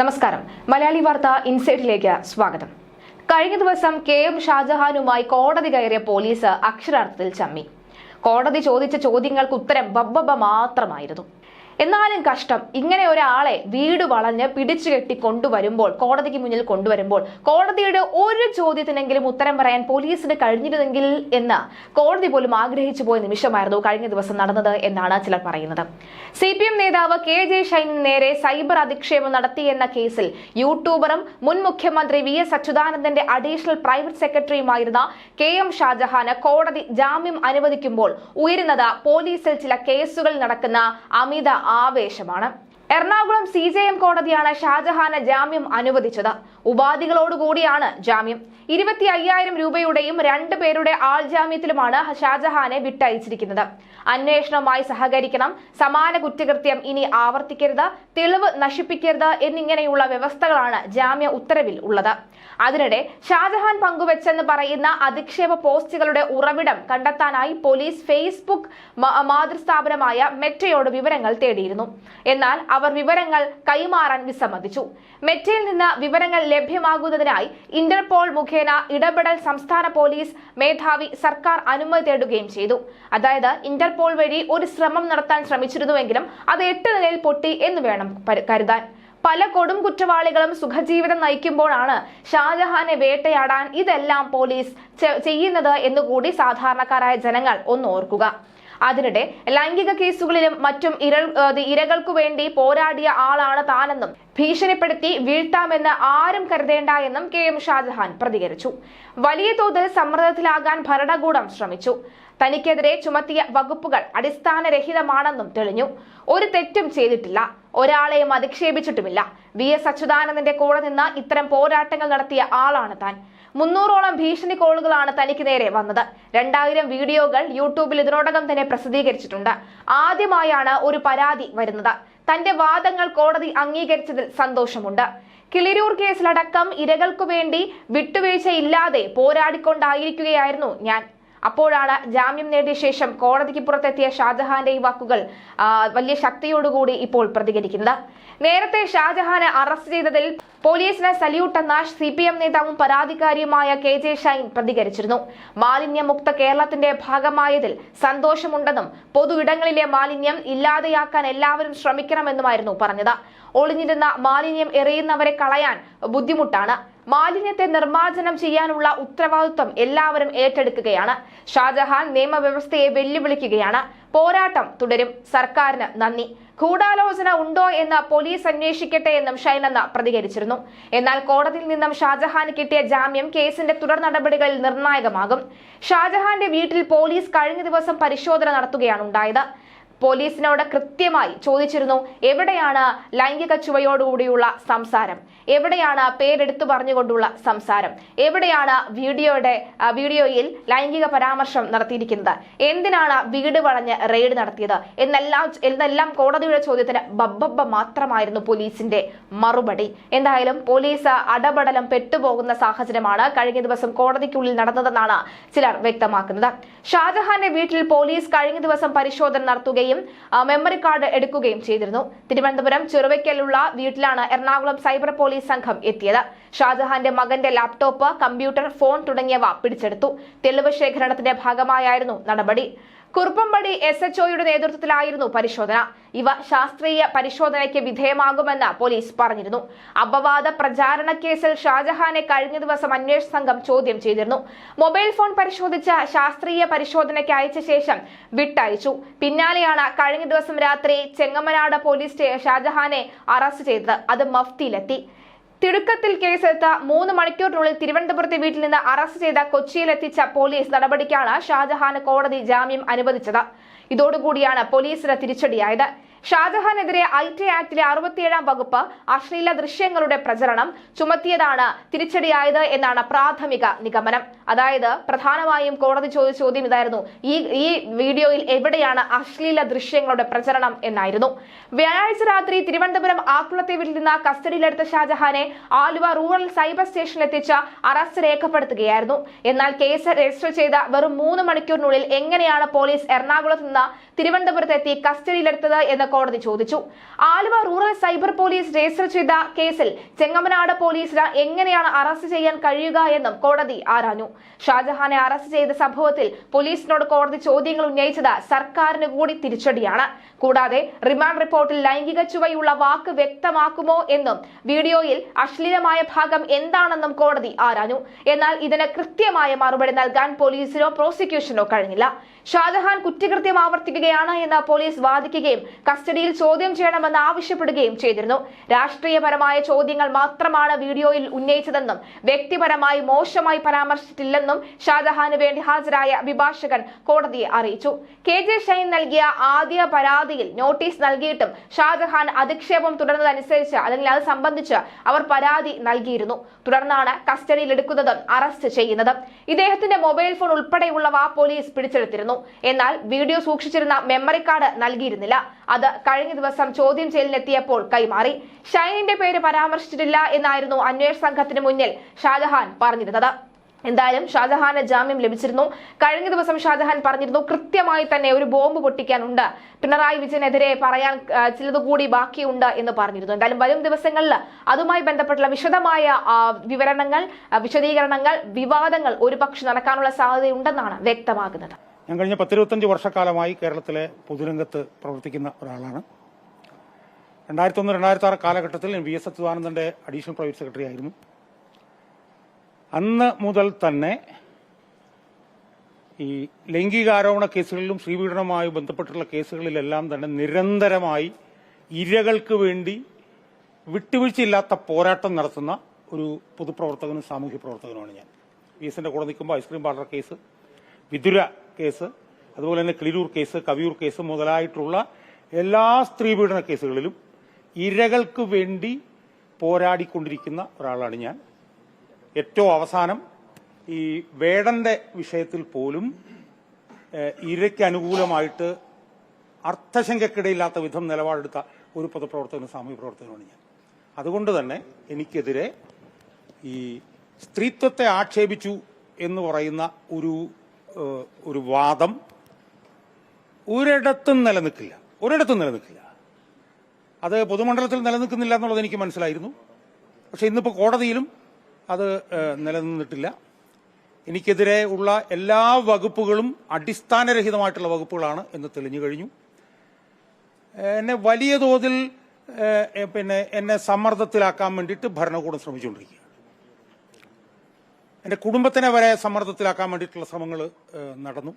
നമസ്കാരം. മലയാളി വാർത്ത ഇൻസൈറ്റിലേക്ക് സ്വാഗതം. കഴിഞ്ഞ ദിവസം കെ എം ഷാജഹാനുമായി കോടതി കയറിയ പോലീസ് അക്ഷരാർത്ഥത്തിൽ ചമ്മി. കോടതി ചോദിച്ച ചോദ്യങ്ങൾക്ക് ഉത്തരം ബബ്ബബ മാത്രമായിരുന്നു. എന്നാലും കഷ്ടം. ഇങ്ങനെ ഒരാളെ വീട് വളഞ്ഞ് പിടിച്ചു കെട്ടി കൊണ്ടുവരുമ്പോൾ കോടതിക്ക് മുന്നിൽ കൊണ്ടുവരുമ്പോൾ കോടതിയുടെ ഒരു ചോദ്യത്തിനെങ്കിലും ഉത്തരം പറയാൻ പോലീസിന് കഴിഞ്ഞിരുന്നെങ്കിൽ എന്ന് കോടതി പോലും ആഗ്രഹിച്ചു പോയ നിമിഷമായിരുന്നു കഴിഞ്ഞ ദിവസം നടന്നത് എന്നാണ് ചിലർ പറയുന്നത്. സി പി എം നേതാവ് കെ ജെ ഷൈനിന് നേരെ സൈബർ അധിക്ഷേപം നടത്തിയെന്ന കേസിൽ യൂട്യൂബറും മുൻ മുഖ്യമന്ത്രി വി എസ് അച്യുതാനന്ദന്റെ അഡീഷണൽ പ്രൈവറ്റ് സെക്രട്ടറിയുമായിരുന്ന കെ എം ഷാജഹാന് കോടതി ജാമ്യം അനുവദിക്കുമ്പോൾ ഉയരുന്നത് പോലീസിൽ ചില കേസുകൾ നടക്കുന്ന അമിത ആവേശമാണ്. എറണാകുളം സി ജെ എം കോടതിയാണ് ഷാജഹാന് ജാമ്യം അനുവദിച്ചത്. ഉപാധികളോടുകൂടിയാണ് ജാമ്യം. ഇരുപത്തി അയ്യായിരം രൂപയുടെയും രണ്ടു പേരുടെ ആൾജാമ്യത്തിലുമാണ് ഷാജഹാനെ വിട്ടയച്ചിരിക്കുന്നത്. അന്വേഷണവുമായി സഹകരിക്കണം. സമാന കുറ്റകൃത്യം ഇനി ആവർത്തിക്കരുത്. തെളിവ് നശിപ്പിക്കരുത് എന്നിങ്ങനെയുള്ള വ്യവസ്ഥകളാണ് ജാമ്യ ഉത്തരവിൽ ഉള്ളത്. അതിനിടെ ഷാജഹാൻ പങ്കുവച്ചെന്ന് പറയുന്ന അധിക്ഷേപ പോസ്റ്റുകളുടെ ഉറവിടം കണ്ടെത്താനായി പോലീസ് ഫേസ്ബുക്ക് മാതൃസ്ഥാപനമായ മെറ്റയോട് വിവരങ്ങൾ തേടിയിരുന്നു. എന്നാൽ അവർ വിവരങ്ങൾ കൈമാറാൻ വിസമ്മതിച്ചു. മെറ്റയിൽ നിന്ന് വിവരങ്ങൾ ലഭ്യമാകുന്നതിനായി ഇന്റർപോൾ മുഖേന ഇടപെടൽ സംസ്ഥാന പോലീസ് മേധാവി സർക്കാർ അനുമതി തേടുകയും ചെയ്തു. അതായത് ഇന്റർപോൾ വഴി ഒരു ശ്രമം നടത്താൻ ശ്രമിച്ചിരുന്നുവെങ്കിലും അത് എട്ട് നിലയിൽ പൊട്ടി എന്ന് വേണം കരുതാൻ. പല കൊടും കുറ്റവാളികളും സുഖജീവിതം നയിക്കുമ്പോഴാണ് ഷാജഹാനെ വേട്ടയാടാൻ ഇതെല്ലാം പോലീസ് ചെയ്യുന്നത് എന്നുകൂടി സാധാരണക്കാരായ ജനങ്ങൾ ഒന്ന് ഓർക്കുക. അതിനിടെ ലൈംഗിക കേസുകളിലും മറ്റും ഇരൾ ഇരകൾക്കു വേണ്ടി പോരാടിയ ആളാണ് താനെന്നും ഭീഷണിപ്പെടുത്തി വീഴ്ത്താമെന്ന് ആരും കരുതേണ്ട എന്നും കെ എം ഷാജഹാൻ പ്രതികരിച്ചു. വലിയ തോതിൽ സമ്മർദ്ദത്തിലാകാൻ ഭരണകൂടം ശ്രമിച്ചു. തനിക്കെതിരെ ചുമത്തിയ വകുപ്പുകൾ അടിസ്ഥാനരഹിതമാണെന്നും തെളിഞ്ഞു. ഒരു തെറ്റും ചെയ്തിട്ടില്ല. ഒരാളെയും അധിക്ഷേപിച്ചിട്ടുമില്ല. വി എസ് അച്യുതാനന്ദന്റെ കൂടെ നിന്ന് ഇത്തരം പോരാട്ടങ്ങൾ നടത്തിയ ആളാണ് താൻ. മുന്നൂറോളം ഭീഷണി കോളുകളാണ് തനിക്ക് നേരെ വന്നത്. രണ്ടായിരം വീഡിയോകൾ യൂട്യൂബിൽ ഇതിനോടകം തന്നെ പ്രസിദ്ധീകരിച്ചിട്ടുണ്ട്. ആദ്യമായാണ് ഒരു പരാതി വരുന്നത്. തന്റെ വാദങ്ങൾ കോടതി അംഗീകരിച്ചതിൽ സന്തോഷമുണ്ട്. കിളിരൂർ കേസിലടക്കം ഇരകൾക്കു വേണ്ടി വിട്ടുവീഴ്ചയില്ലാതെ പോരാടിക്കൊണ്ടായിരിക്കുകയായിരുന്നു ഞാൻ. അപ്പോഴാണ് ജാമ്യം നേടിയ ശേഷം കോടതിക്ക് പുറത്തെത്തിയ ഷാജഹാന്റെ ഈ വാക്കുകൾ വലിയ ശക്തിയോടുകൂടി ഇപ്പോൾ പ്രതികരിക്കുന്നത്. നേരത്തെ ഷാജഹാനെ അറസ്റ്റ് ചെയ്തതിൽ പോലീസിന് സല്യൂട്ട് എന്ന സി പി എം നേതാവും പരാതിക്കാരിയുമായ കെ ജെ ഷൈൻ പ്രതികരിച്ചിരുന്നു. മാലിന്യമുക്ത കേരളത്തിന്റെ ഭാഗമായതിൽ സന്തോഷമുണ്ടെന്നും പൊതു ഇടങ്ങളിലെ മാലിന്യം ഇല്ലാതെയാക്കാൻ എല്ലാവരും ശ്രമിക്കണമെന്നുമായിരുന്നു പറഞ്ഞത്. ഒളിഞ്ഞിരുന്ന മാലിന്യം എറിയുന്നവരെ കളയാൻ ബുദ്ധിമുട്ടാണ്. മാലിന്യത്തെ നിർമ്മാർജനം ചെയ്യാനുള്ള ഉത്തരവാദിത്വം എല്ലാവരും ഏറ്റെടുക്കുകയാണ്. ഷാജഹാൻ നിയമവ്യവസ്ഥയെ വെല്ലുവിളിക്കുകയാണ്. പോരാട്ടം തുടരും. സർക്കാരിന് നന്ദി. ഗൂഢാലോചന ഉണ്ടോ എന്ന് പോലീസ് അന്വേഷിക്കട്ടെ എന്നും ഷൈനന്ന പ്രതികരിച്ചിരുന്നു. എന്നാൽ കോടതിയിൽ നിന്നും ഷാജഹാന് കിട്ടിയ ജാമ്യം കേസിന്റെ തുടർ നടപടികളിൽ നിർണായകമാകും. ഷാജഹാന്റെ വീട്ടിൽ പോലീസ് കഴിഞ്ഞ ദിവസം പരിശോധന നടത്തുകയാണ് ഉണ്ടായത്. പോലീസിനോട് കൃത്യമായി ചോദിച്ചിരുന്നു എവിടെയാണ് ലൈംഗിക ചുവയോടുകൂടിയുള്ള സംസാരം? എവിടെയാണ് പേരെടുത്തു പറഞ്ഞുകൊണ്ടുള്ള സംസാരം? എവിടെയാണ് വീഡിയോയുടെ വീഡിയോയിൽ ലൈംഗിക പരാമർശം നടത്തിയിരിക്കുന്നത്? എന്തിനാണ് വീട് വളഞ്ഞ് റെയ്ഡ് നടത്തിയത്? എന്നെല്ലാം എന്നെല്ലാം കോടതിയുടെ ചോദ്യത്തിന് ബബ്ബബ്ബ മാത്രമായിരുന്നു പോലീസിന്റെ മറുപടി. എന്തായാലും പോലീസ് അടപടലം പെട്ടുപോകുന്ന സാഹചര്യമാണ് കഴിഞ്ഞ ദിവസം കോടതിക്കുള്ളിൽ നടന്നതെന്നാണ് ചിലർ വ്യക്തമാക്കുന്നത്. ഷാജഹാന്റെ വീട്ടിൽ പോലീസ് കഴിഞ്ഞ ദിവസം പരിശോധന നടത്തുകയും ആ, മെമ്മറി കാർഡ് എടുക്കുകയും ചെയ്തിരുന്നു. തിരുവനന്തപുരം ചെറുവയ്ക്കലുള്ള വീട്ടിലാണ് എറണാകുളം സൈബർ പോലീസ് സംഘം എത്തിയത്. ഷാജഹാന്റെ മകന്റെ ലാപ്ടോപ്പ് കമ്പ്യൂട്ടർ ഫോൺ തുടങ്ങിയവ പിടിച്ചെടുത്തു. തെളിവ് ശേഖരണത്തിന്റെ ഭാഗമായായിരുന്നു നടപടി. കുറുപ്പമ്പടി എസ് എച്ച് ഒയുടെ നേതൃത്വത്തിലായിരുന്നു പരിശോധന. ഇവ ശാസ്ത്രീയ പരിശോധനയ്ക്ക് വിധേയമാകുമെന്ന് പോലീസ് പറഞ്ഞിരുന്നു. അപവാദ പ്രചാരണ കേസിൽ ഷാജഹാനെ കഴിഞ്ഞ ദിവസം അന്വേഷണ സംഘം ചോദ്യം ചെയ്തിരുന്നു. മൊബൈൽ ഫോൺ പരിശോധിച്ച ശാസ്ത്രീയ പരിശോധനയ്ക്ക് അയച്ച ശേഷം വിട്ടയച്ചു. പിന്നാലെയാണ് കഴിഞ്ഞ ദിവസം രാത്രി ചെങ്ങമനാട് പോലീസ് ഷാജഹാനെ അറസ്റ്റ് ചെയ്തത്. അത് മഫ്തിയിലെത്തി. തിടുക്കത്തിൽ കേസെടുത്ത മൂന്ന് മണിക്കൂറിനുള്ളിൽ തിരുവനന്തപുരത്തെ വീട്ടിൽ നിന്ന് അറസ്റ്റ് ചെയ്ത കൊച്ചിയിലെത്തിച്ച പോലീസ് നടപടിക്കാണ് ഷാജഹാന് കോടതി ജാമ്യം അനുവദിച്ചത്. ഇതോടുകൂടിയാണ് പോലീസിന് തിരിച്ചടിയായത്. ഷാജഹാനെതിരെ ഐ ടി ആക്ടിലെ അറുപത്തിയേഴാം വകുപ്പ് അശ്ലീല ദൃശ്യങ്ങളുടെ പ്രചരണം ചുമത്തിയതാണ് തിരിച്ചടിയായത് എന്നാണ് പ്രാഥമിക നിഗമനം. അതായത് പ്രധാനമായും കോടതി ചോദിച്ച ചോദ്യം ഇതായിരുന്നു. ഈ ഈ വീഡിയോയിൽ എവിടെയാണ് അശ്ലീല ദൃശ്യങ്ങളുടെ പ്രചരണം എന്നായിരുന്നു. വ്യാഴാഴ്ച രാത്രി തിരുവനന്തപുരം ആക്കുളത്തെ വീട്ടിൽ നിന്ന് കസ്റ്റഡിയിലെടുത്ത ഷാജഹാനെ ആലുവ റൂറൽ സൈബർ സ്റ്റേഷനിൽ എത്തിച്ച അറസ്റ്റ് രേഖപ്പെടുത്തുകയായിരുന്നു. എന്നാൽ കേസ് രജിസ്റ്റർ ചെയ്ത വെറും മൂന്ന് മണിക്കൂറിനുള്ളിൽ എങ്ങനെയാണ് പോലീസ് എറണാകുളത്ത് നിന്ന് തിരുവനന്തപുരത്ത് എത്തി കസ്റ്റഡിയിലെടുത്തത് എന്ന് കോടതി ചോദിച്ചു. Aluva rural cyber police register ചെയ്ത കേസിൽ ചെങ്ങമനാട് പോലീസിന് എങ്ങനെയാണ് അറസ്റ്റ് ചെയ്യാൻ കഴിയുക എന്നും കോടതി ആരാഞ്ഞു. ഷാജഹാനെ അറസ്റ്റ് ചെയ്ത സംഭവത്തിൽ പോലീസിനോട് കോടതി ചോദ്യങ്ങൾ ഉന്നയിച്ചത് സർക്കാരിന് കൂടി തിരിച്ചടിയാണ്. കൂടാതെ റിമാൻഡ് റിപ്പോർട്ടിൽ ലൈംഗിക ചുവയുള്ള വാക്ക് വ്യക്തമാക്കുമോ എന്നും വീഡിയോയിൽ അശ്ലീലമായ ഭാഗം എന്താണെന്നും കോടതി ആരാഞ്ഞു. എന്നാൽ ഇതിന് കൃത്യമായ മറുപടി നൽകാൻ പോലീസിനോ പ്രോസിക്യൂഷനോ കഴിഞ്ഞില്ല. ഷാജഹാൻ കുറ്റകൃത്യം ആവർത്തിക്കുകയാണ് എന്ന് പോലീസ് വാദിക്കുകയും കസ്റ്റഡിയിൽ ചോദ്യം ചെയ്യണമെന്ന് ആവശ്യപ്പെടുകയും ചെയ്തിരുന്നു. രാഷ്ട്രീയപരമായ ചോദ്യങ്ങൾ മാത്രമാണ് വീഡിയോയിൽ ഉന്നയിച്ചതെന്നും വ്യക്തിപരമായി മോശമായി പരാമർശിച്ചിട്ടില്ലെന്നും ഷാജഹാന് വേണ്ടി ഹാജരായ അഭിഭാഷകൻ കോടതിയെ അറിയിച്ചു. കെ ജെ ഷൈൻ നൽകിയ ആദ്യ പരാതിയിൽ നോട്ടീസ് നൽകിയിട്ടും ഷാജഹാൻ അധിക്ഷേപം തുടർന്നതനുസരിച്ച് അല്ലെങ്കിൽ അത് സംബന്ധിച്ച് അവർ പരാതി നൽകിയിരുന്നു. തുടർന്നാണ് കസ്റ്റഡിയിൽ എടുക്കുന്നതും അറസ്റ്റ് ചെയ്യുന്നതും. ഇദ്ദേഹത്തിന്റെ മൊബൈൽ ഫോൺ ഉൾപ്പെടെയുള്ളവ പോലീസ് പിടിച്ചെടുത്തിരുന്നു. എന്നാൽ വീഡിയോ സൂക്ഷിച്ചിരുന്ന മെമ്മറി കാർഡ് നൽകിയിരുന്നില്ല. അത് കഴിഞ്ഞ ദിവസം ചോദ്യം ചെയ്യലിനെത്തിയപ്പോൾ കൈമാറി. ഷൈനിന്റെ പേര് പരാമർശിച്ചിട്ടില്ല എന്നായിരുന്നു അന്വേഷണ സംഘത്തിന് മുന്നിൽ ഷാജഹാൻ പറഞ്ഞിരുന്നത്. എന്തായാലും ഷാജഹാന് ജാമ്യം ലഭിച്ചിരുന്നു. കഴിഞ്ഞ ദിവസം ഷാജഹാൻ പറഞ്ഞിരുന്നു കൃത്യമായി തന്നെ ഒരു ബോംബ് പൊട്ടിക്കാനുണ്ട്. പിണറായി വിജയനെതിരെ പറയാൻ ചിലത് കൂടി ബാക്കിയുണ്ട് എന്ന് പറഞ്ഞിരുന്നു. എന്തായാലും വരും ദിവസങ്ങളിൽ അതുമായി ബന്ധപ്പെട്ടുള്ള വിശദമായ വിവരണങ്ങൾ വിശദീകരണങ്ങൾ വിവാദങ്ങൾ ഒരുപക്ഷെ നടക്കാനുള്ള സാധ്യതയുണ്ടെന്നാണ് വ്യക്തമാകുന്നത്. ഞാൻ കഴിഞ്ഞ പത്തിരുപത്തഞ്ച് വർഷക്കാലമായി കേരളത്തിലെ പൊതുരംഗത്ത് പ്രവർത്തിക്കുന്ന ഒരാളാണ്. രണ്ടായിരത്തി ഒന്ന് രണ്ടായിരത്തി ആറ് കാലഘട്ടത്തിൽ ഞാൻ വി എസ് അച്യുതാനന്ദന്റെ അഡീഷണൽ പ്രൈവറ്റ് സെക്രട്ടറി ആയിരുന്നു. അന്ന് മുതൽ തന്നെ ഈ ലൈംഗികാരോപണ കേസുകളിലും ശ്രീപീഡനവുമായി ബന്ധപ്പെട്ടുള്ള കേസുകളിലെല്ലാം തന്നെ നിരന്തരമായി ഇരകൾക്ക് വേണ്ടി വിട്ടുവീഴ്ചയില്ലാത്ത പോരാട്ടം നടത്തുന്ന ഒരു പൊതുപ്രവർത്തകനും സാമൂഹ്യ പ്രവർത്തകനുമാണ് ഞാൻ. വി എസിന്റെ കൂടെ നിൽക്കുമ്പോൾ ice cream parlour case Vithura case അതുപോലെ തന്നെ കിളിരൂർ കേസ് കവിയൂർ കേസ് മുതലായിട്ടുള്ള എല്ലാ സ്ത്രീ സ്ത്രീപീഡന കേസുകളിലും ഇരകൾക്ക് വേണ്ടി പോരാടിക്കൊണ്ടിരിക്കുന്ന ഒരാളാണ് ഞാൻ. ഏറ്റവും അവസാനം ഈ വേടന്റെ വിഷയത്തിൽ പോലും ഇരയ്ക്ക് അനുകൂലമായിട്ട് അർത്ഥശങ്കക്കിടയില്ലാത്ത വിധം നിലപാടെടുത്ത ഒരു പൊതുപ്രവർത്തകനും സാമൂഹ്യ പ്രവർത്തകനുമാണ് ഞാൻ. അതുകൊണ്ട് തന്നെ എനിക്കെതിരെ ഈ സ്ത്രീത്വത്തെ ആക്ഷേപിച്ചു എന്ന് പറയുന്ന ഒരു ഒരു വാദം ഒരിടത്തും നിലനിൽക്കില്ല. ഒരിടത്തും നിലനിൽക്കില്ല. അത് പൊതുമണ്ഡലത്തിൽ നിലനിൽക്കുന്നില്ല എന്നുള്ളത് എനിക്ക് മനസ്സിലായിരുന്നു. പക്ഷെ ഇന്നിപ്പോൾ കോടതിയിലും അത് നിലനിന്നിട്ടില്ല. എനിക്കെതിരെ ഉള്ള എല്ലാ വകുപ്പുകളും അടിസ്ഥാനരഹിതമായിട്ടുള്ള വകുപ്പുകളാണ് എന്ന് തെളിഞ്ഞു കഴിഞ്ഞു. എന്നെ വലിയ തോതിൽ പിന്നെ എന്നെ സമ്മർദ്ദത്തിലാക്കാൻ വേണ്ടിയിട്ട് ഭരണകൂടം ശ്രമിച്ചുകൊണ്ടിരിക്കുക എന്റെ കുടുംബത്തിനെ വരെ സമ്മർദ്ദത്തിലാക്കാൻ വേണ്ടിയിട്ടുള്ള ശ്രമങ്ങൾ നടന്നു.